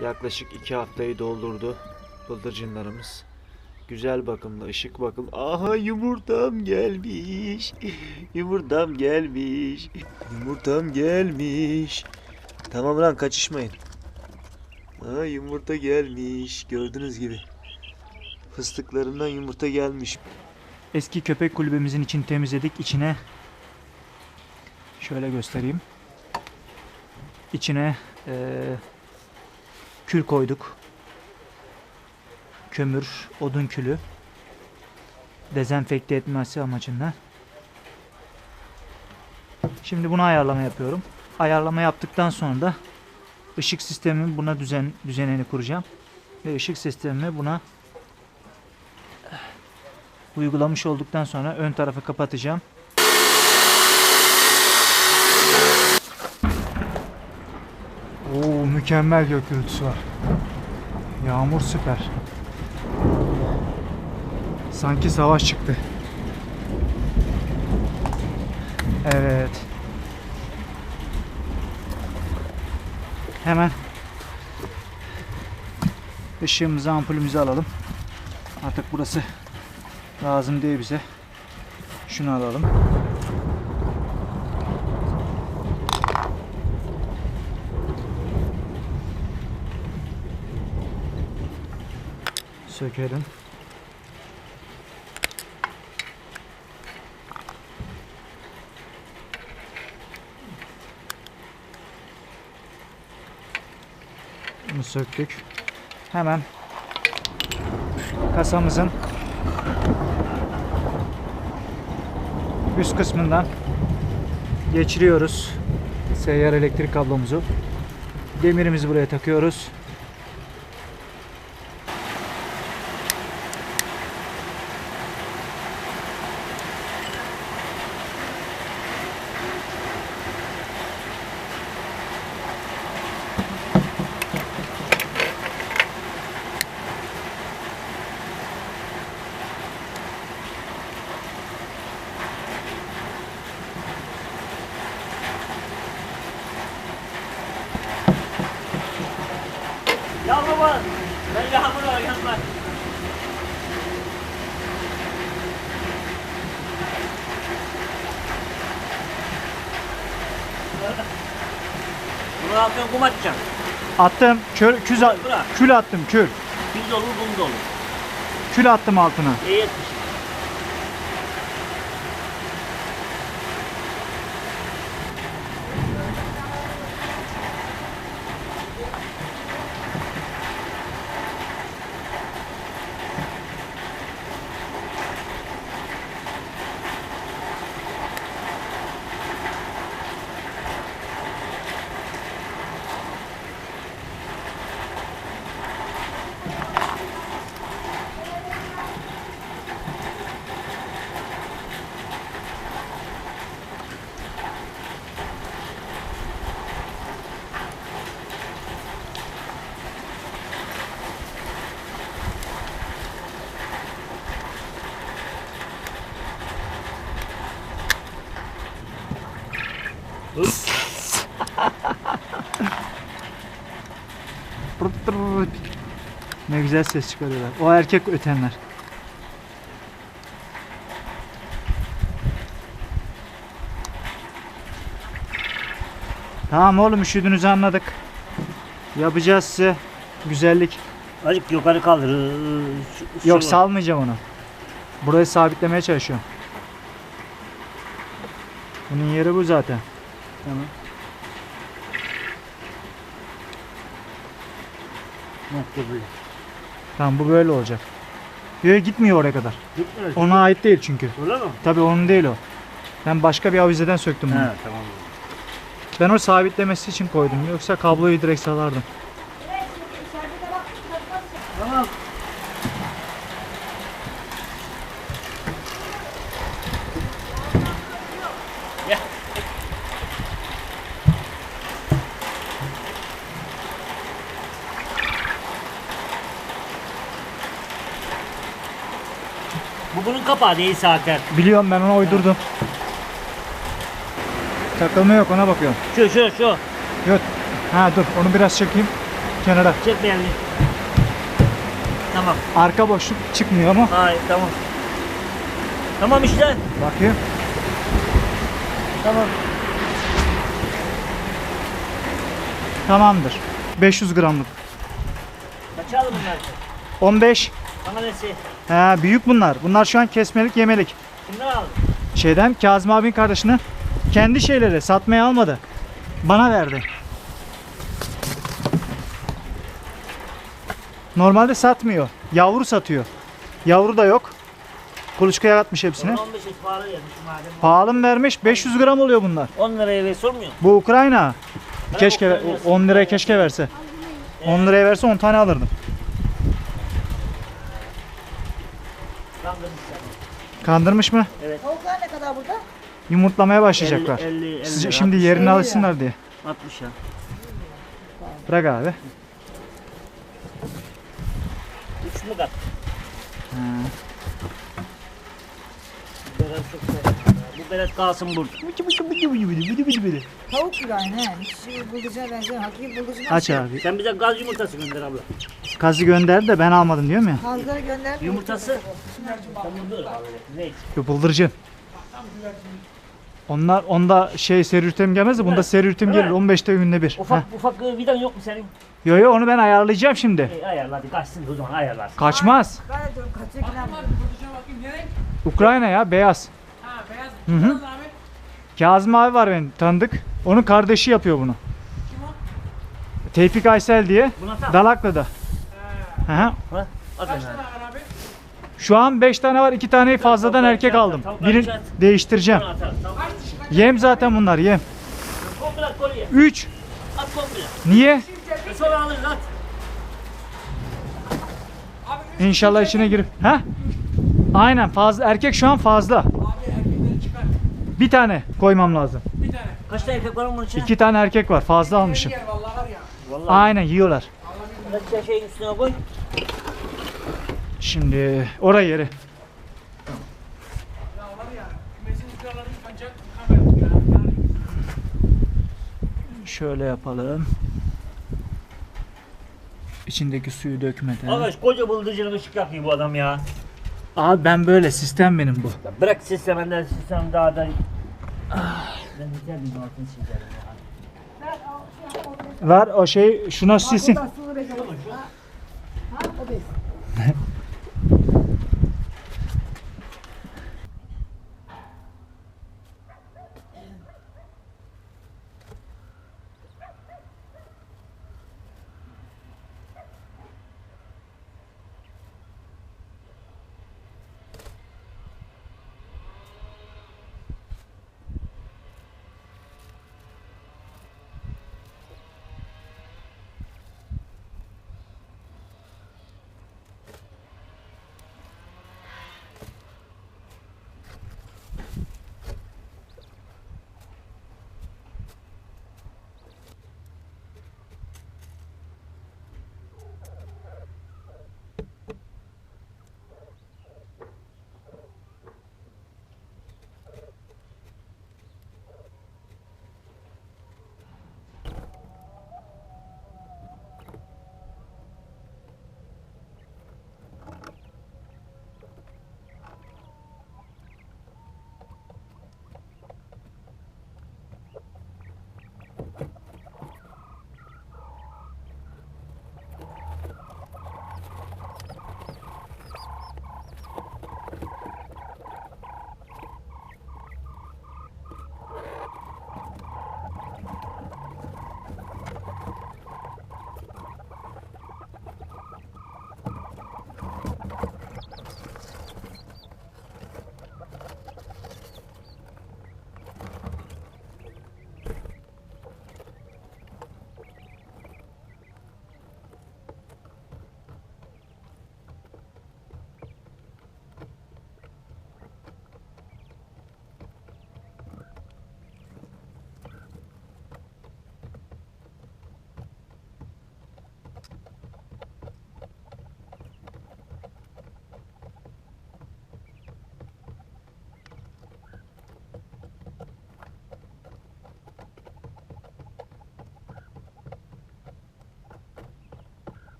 Yaklaşık iki haftayı doldurdu bıldırcınlarımız. Güzel bakımlı, ışık bakım. Aha yumurtam gelmiş. Yumurtam gelmiş. Yumurtam gelmiş. Tamam lan kaçışmayın. Aa, yumurta gelmiş. Gördüğünüz gibi. Fıstıklarından yumurta gelmiş. Eski köpek kulübemizin içini temizledik. İçine şöyle göstereyim. İçine eee, kül koyduk. Kömür, odun külü. Dezenfekte etmesi amacıyla. Şimdi buna ayarlama yapıyorum. Ayarlama yaptıktan sonra da ışık sistemimi buna düzen düzenini kuracağım. Ve ışık sistemimi buna uygulamış olduktan sonra ön tarafı kapatacağım. Mükemmel gök gürültüsü var. Yağmur süper. Sanki savaş çıktı. Evet. Hemen ışığımızı ampulümüzü alalım. Artık burası lazım değil bize. Şunu alalım. Sökelim. Bunu söktük. Hemen kasamızın üst kısmından geçiriyoruz seyyar elektrik kablomuzu. Demirimizi buraya takıyoruz. Var. Ben yağmur yanlar. Bunun altına kum atacaksın. Attım. Kül, küz, Bırak. kül attım kül. Biz de olur, kum da olur. Kül attım altına. İyi etmiş. Ne güzel ses çıkarıyorlar. O erkek ötenler. Tamam oğlum üşüdüğünüzü anladık. Yapacağız size güzellik. Azıcık yukarı kaldır. Şu- şu Yok var. salmayacağım onu. Burayı sabitlemeye çalışıyorum. Bunun yeri bu zaten. Tamam. Nokta böyle. Tamam bu böyle olacak. Yok gitmiyor oraya kadar. Gitmiyor. Ona ait değil çünkü. Öyle mi? Tabii onun değil o. Ben başka bir avizeden söktüm bunu. He tamam. Ben o sabitlemesi için koydum. Yoksa kabloyu direkt salardım. Tamam. Ya. Bu bunun kapağı değil zaten. Biliyorum ben ona uydurdum. Takılma yok ona bakıyorum. Şu şu şu. Yok. Ha dur onu biraz çekeyim. kenara. Çek elini. Tamam. Arka boşluk çıkmıyor ama. Hayır tamam. Tamam işte. Bakayım. Tamam. Tamamdır. 500 gramlık. Kaça aldın bunlar? 15. Bana nesi? He, büyük bunlar. Bunlar şu an kesmelik yemelik. Kimden aldın? Şeyden Kazım abinin kardeşine kendi şeyleri satmaya almadı. Bana verdi. Normalde satmıyor. Yavru satıyor. Yavru da yok. Kuluçkaya atmış hepsini. 15 et pahalı gelmiş madem. Pahalı mı vermiş? 500 gram oluyor bunlar. 10 liraya ve sormuyor. Bu Ukrayna. Keşke Ukrayna. 10 liraya keşke verse. 10 liraya verse 10 tane alırdım. Kandırmış seni. Kandırmış mı? Tavuklar ne kadar burada? Yumurtlamaya başlayacaklar. 50, 50, 50 Siz şimdi yerini alışsınlar diye. 60 ya. Bırak abi. 3 mü kat? Ha. Bu beret çok. Bu beret kalsın burada. Tavuk gibi aynı he. Hiç şey, bıldırcına benziyor. Hakiki bıldırcına. Aç abi. Sen bize gaz yumurtası gönder abla. Kazı gönder de ben almadım diyorum ya. Kazları gönder. Yumurtası. Tamam dur abi. Neyse. Yo, bıldırcın. Onlar onda şey seri üretim gelmez de bunda üretim gelir Evet. 15'te günde bir. Heh. Ufak ufak e, vidan yok mu senin? Yo yo onu ben ayarlayacağım şimdi. E, ayarla hadi kaçsın o zaman ayarlarsın. Kaçmaz. Gayet kaçacak. Ukrayna ya beyaz. Hı hı. Kazım abi var benim tanıdık. Onun kardeşi yapıyor bunu. Tevfik Aysel diye. Buna tak. Dalaklı'da. Hı hı. Ha? At yani. Şu an 5 tane var. 2 taneyi fazladan Tavuklar erkek aldım. Birini değiştireceğim. Yem zaten bunlar yem. Komple at kolye. 3. At komple. Niye? İnşallah içine girip. Ha? Aynen fazla. Erkek şu an fazla. Bir tane koymam lazım. Kaç tane erkek var bunun içine? İki tane erkek var. Fazla almışım. Vallahi. Aynen yiyorlar. Kaç şeyin üstüne koy. Şimdi oraya yeri. Şöyle yapalım. İçindeki suyu dökmeden. Arkadaş koca bıldırcının ışık yakıyor bu adam ya. Abi ben böyle sistem benim bu. Bırak sistemden sistem daha da... Ben güzel bir altın çizerim ya. Var o şey şuna silsin. Ha? O.